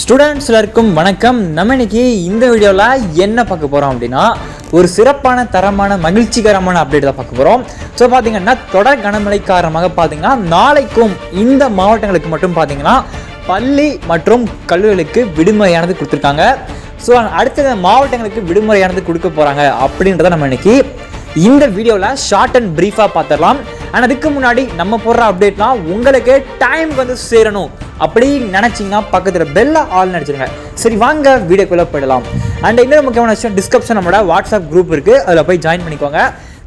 Students எல்லாருக்கும் வணக்கம். நம்ம இன்னைக்கு இந்த வீடியோவில் என்ன பார்க்க போகிறோம் அப்படின்னா ஒரு சிறப்பான தரமான மகிழ்ச்சிகரமான அப்டேட் தான் பார்க்க போகிறோம் ஸோ பார்த்தீங்கன்னா தொடர் கனமழை காரணமாக பார்த்தீங்கன்னா நாளைக்கும் இந்த மாவட்டங்களுக்கு மட்டும் பார்த்தீங்கன்னா பள்ளி மற்றும் கல்லூரிகளுக்கு விடுமுறையானது கொடுத்துருக்காங்க. ஸோ அடுத்த மாவட்டங்களுக்கு விடுமுறையானது கொடுக்க போகிறாங்க அப்படின்றத நம்ம இன்னைக்கு இந்த வீடியோவில் ஷார்ட் அண்ட் ப்ரீஃபாக பார்த்துடலாம். அண்ட் அதுக்கு முன்னாடி நம்ம போடுற அப்டேட்லாம் உங்களுக்கு டைம் வந்து சேரணும். அப்படி நினச்சிங்கன்னா பக்கத்தில் பெல்ல ஆல் நினச்சிருங்க சரி வாங்க வீடியோக்குள்ளே போயிடலாம். அண்ட் இன்னொரு முக்கியமான விஷயம் டிஸ்கிரிப்ஷன் நம்மளோட வாட்ஸ்அப் குரூப் இருக்குது அதில் போய் ஜாயின் பண்ணிக்கோங்க.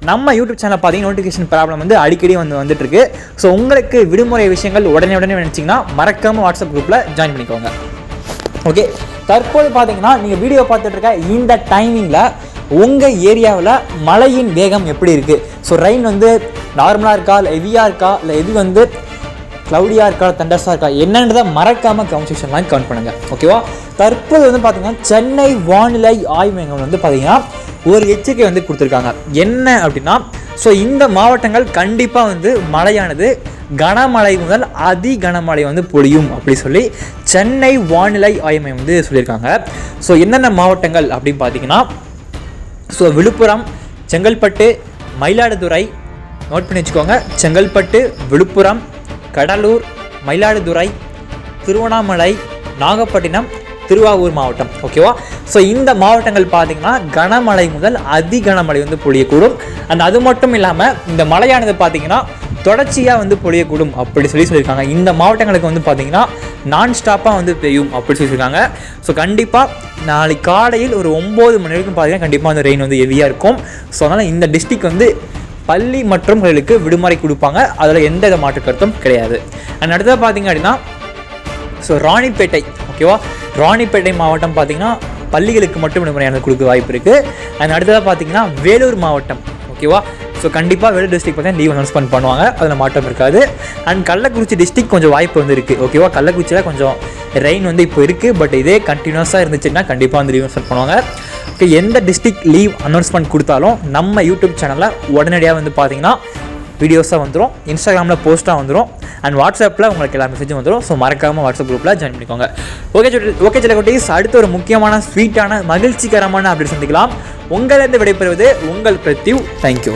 நம்ம யூடியூப் சேனல் பார்த்தீங்கன்னா நோட்டிஃபிகேஷன் ப்ராப்ளம் வந்து அடிக்கடி வந்து வந்துட்டு இருக்கு ஸோ உங்களுக்கு விடுமுறை விஷயங்கள் உடனே உடனே நினச்சிங்கன்னா மறக்காமல் வாட்ஸ்அப் குரூப்பில் ஜாயின் பண்ணிக்கோங்க. ஓகே தற்போது பார்த்தீங்கன்னா நீங்கள் வீடியோ பார்த்துட்டு இருக்க இந்த டைமிங்கில் உங்கள் ஏரியாவில் மழையின் வேகம் எப்படி இருக்குது ஸோ ரெயின் வந்து நார்மலாக இருக்கா? இல்லை ஹெவியாக இருக்கா? இல்லை எது வந்து க்ளவுடியாக இருக்கா? தண்டர்ஸாக இருக்கா? என்னன்றதை மறக்காமல் கமெண்ட் செக்ஷன்லாம் கவுண்ட் பண்ணுங்கள் ஓகேவா தற்போது வந்து பார்த்தீங்கன்னா சென்னை வானிலை ஆய்வு மையம் வந்து பார்த்தீங்கன்னா ஒரு எச்சரிக்கை வந்து கொடுத்துருக்காங்க. என்ன அப்படின்னா ஸோ இந்த மாவட்டங்கள் கண்டிப்பாக வந்து மழையானது கனமழை முதல் அதி கனமழை வந்து பொழியும் அப்படி சொல்லி சென்னை வானிலை ஆய்வு மையம் வந்து சொல்லியிருக்காங்க. ஸோ என்னென்ன மாவட்டங்கள் அப்படின்னு பார்த்தீங்கன்னா ஸோ விழுப்புரம் செங்கல்பட்டு மயிலாடுதுறை நோட் பண்ணி வச்சுக்கோங்க. செங்கல்பட்டு விழுப்புரம் கடலூர் மயிலாடுதுறை திருவண்ணாமலை நாகப்பட்டினம் திருவாரூர் மாவட்டம். ஓகேவா ஸோ இந்த மாவட்டங்கள் பார்த்தீங்கன்னா கனமழை முதல் அதி கனமழை வந்து பொழியக்கூடும். அண்ட் அது மட்டும் இல்லாமல் இந்த மழையானது பார்த்தீங்கன்னா தொடர்ச்சியாக வந்து பொழியக்கூடும் அப்படி சொல்லி சொல்லியிருக்காங்க. இந்த மாவட்டங்களுக்கு வந்து பார்த்தீங்கன்னா நான் ஸ்டாப்பாக வந்து பெய்யும் அப்படி சொல்லியிருக்காங்க. ஸோ கண்டிப்பாக நாளைக்கு காலையில் ஒரு ஒம்பது மணி வரைக்கும் பார்த்தீங்கன்னா கண்டிப்பாக வந்து ரெயின் வந்து ஹெவியாக இருக்கும். ஸோ அதனால் இந்த டிஸ்ட்ரிக் வந்து பள்ளி மற்றும் களுக்கு விடுமுறை கொடுப்பாங்க. அதில் எந்த வித மாற்று கருத்தும் கிடையாது. அண்ட் அடுத்தது பார்த்தீங்க அப்படின்னா ஸோ ராணிப்பேட்டை ஓகேவா ராணிப்பேட்டை மாவட்டம் பார்த்தீங்கன்னா பள்ளிகளுக்கு மட்டும் விடுமுறையானது கொடுக்க வாய்ப்பு இருக்குது அண்ட் அடுத்ததாக பார்த்தீங்கன்னா வேலூர் மாவட்டம் ஓகேவா ஸோ கண்டிப்பாக வேலூர் டிஸ்ட்ரிக் பார்த்தீங்கன்னா லீவ் அனௌன்ஸ்மெண்ட் பண்ணுவாங்க. அதில் மாற்றம் இருக்காது. அண்ட் கள்ளக்குறிச்சி டிஸ்ட்ரிக் கொஞ்சம் வாய்ப்பு வந்து இருக்குது ஓகேவா கள்ளக்குறிச்சியில் கொஞ்சம் ரெயின் வந்து இப்போ இருக்குது பட் இதே கண்டினியூஸாக இருந்துச்சுன்னா கண்டிப்பாக வந்து லீவ் அனௌன்ஸ்மெண்ட் பண்ணுவாங்க. ஓகே எந்த டிஸ்ட்ரிக் லீவ் அனௌன்ஸ்மெண்ட் கொடுத்தாலும் நம்ம யூடியூப் சேனலில் உடனடியாக வந்து பார்த்தீங்கன்னா வீடியோஸாக வந்துடும் இன்ஸ்டாகிராமில் போஸ்ட்டாக வந்துடும் அண்ட் வாட்ஸ்அப்பில் உங்களுக்கு எல்லா மெசேஜும் வந்துடும் ஸோ மறக்காமல் வாட்ஸ்அப் குரூப்பில் ஜாயின் பண்ணிக்கோங்க. ஓகே சொல்லி ஓகே சில குட்டீஸ் அடுத்த ஒரு முக்கியமான ஸ்வீட்டான மகிழ்ச்சிகரமான அப்படி சந்திக்கலாம். உங்களிருந்து விடைபெறுவது உங்கள் பிரத்யூ. தேங்க்யூ